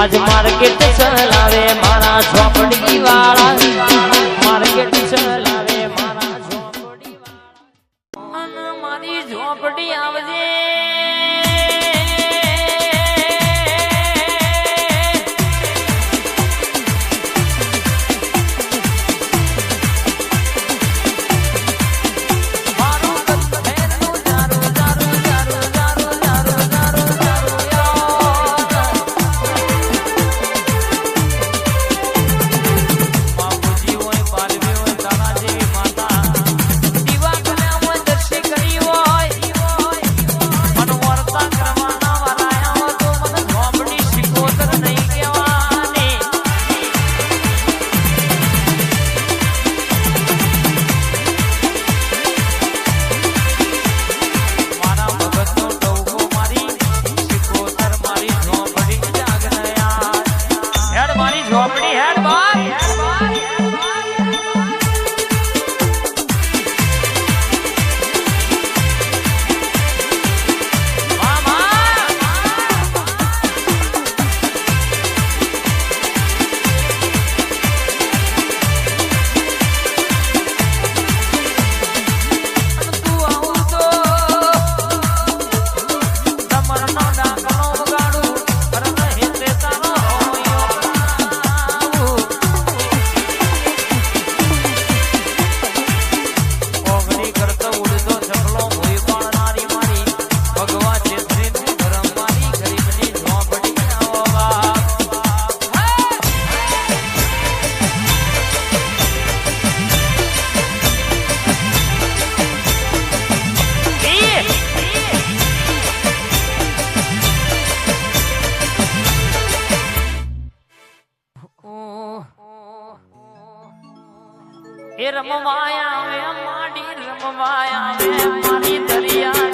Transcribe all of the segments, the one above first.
આજ માર્કેટ ચલાવે મારા ઝોપડી વાળા. માર્કેટ ચલાવે મારા ઝોપડી વાળા. મારી ઝોપડી આવજે. એ રમવાયા મે માડી રમવાયા મે મારી દરિયા.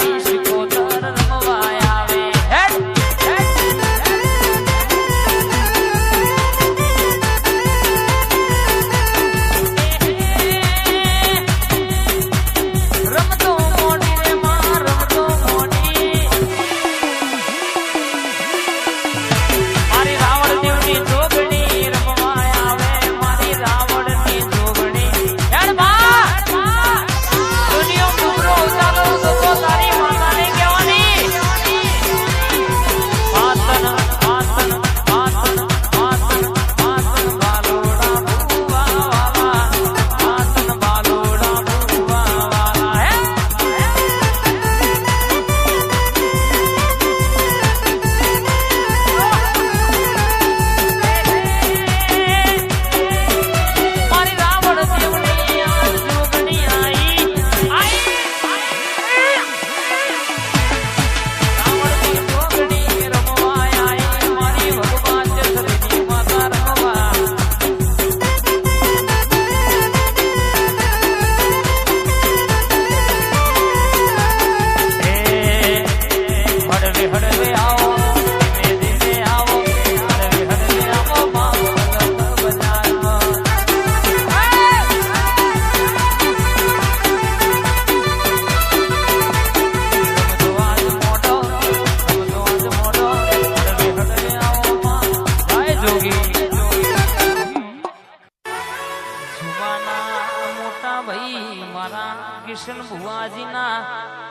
કિશન ભુવાજીના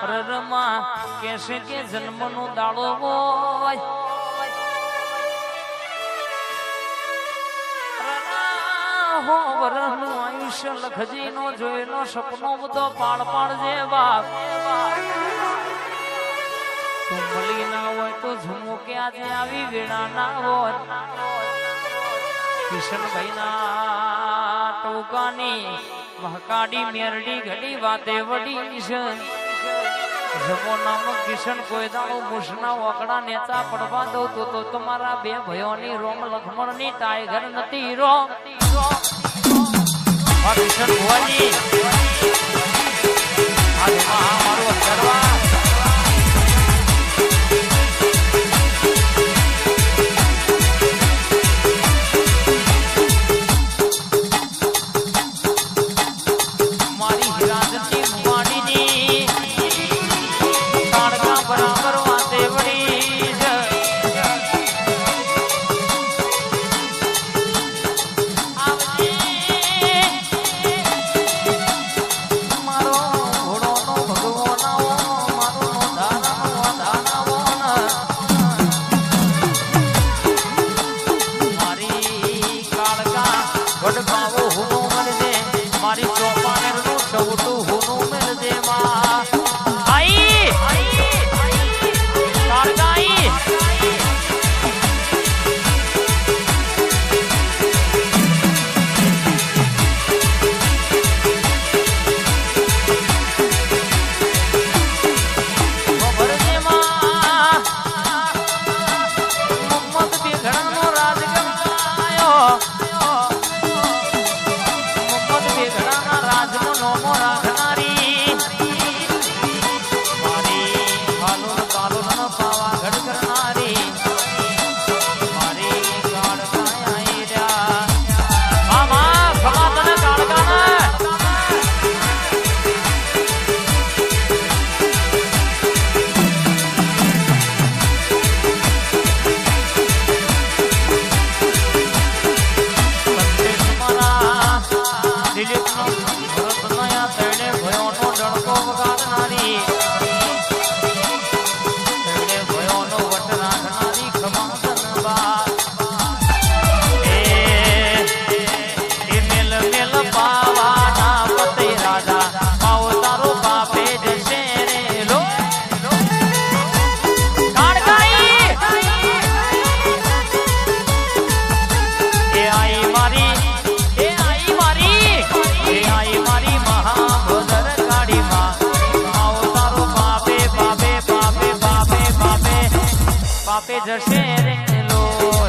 રરમાં કેસે કે જન્મનો દાડો હોય. હો વરહનું આયુષ્ય લખજીનો જોયેલો સપનો બધો પાળ પાળ જેવા. મળી ના હોય તો ઝુમો કે આજે આવી વેણા ના હોય. કિશનભાઈ ના ટોકાની મહકાડી મેરડી ઘડી વાતે વડી કિશન જમો નામ કિશન કોઈ દાણું મુસના વકડા નેતા પડવા દો તો તો તમારા બે ભયોની રોમ લખમણની ટાઈગર નથી રોમ. કિશન ભવાની આ મારું અત્યારે ಊಟವು જશે રે લોલ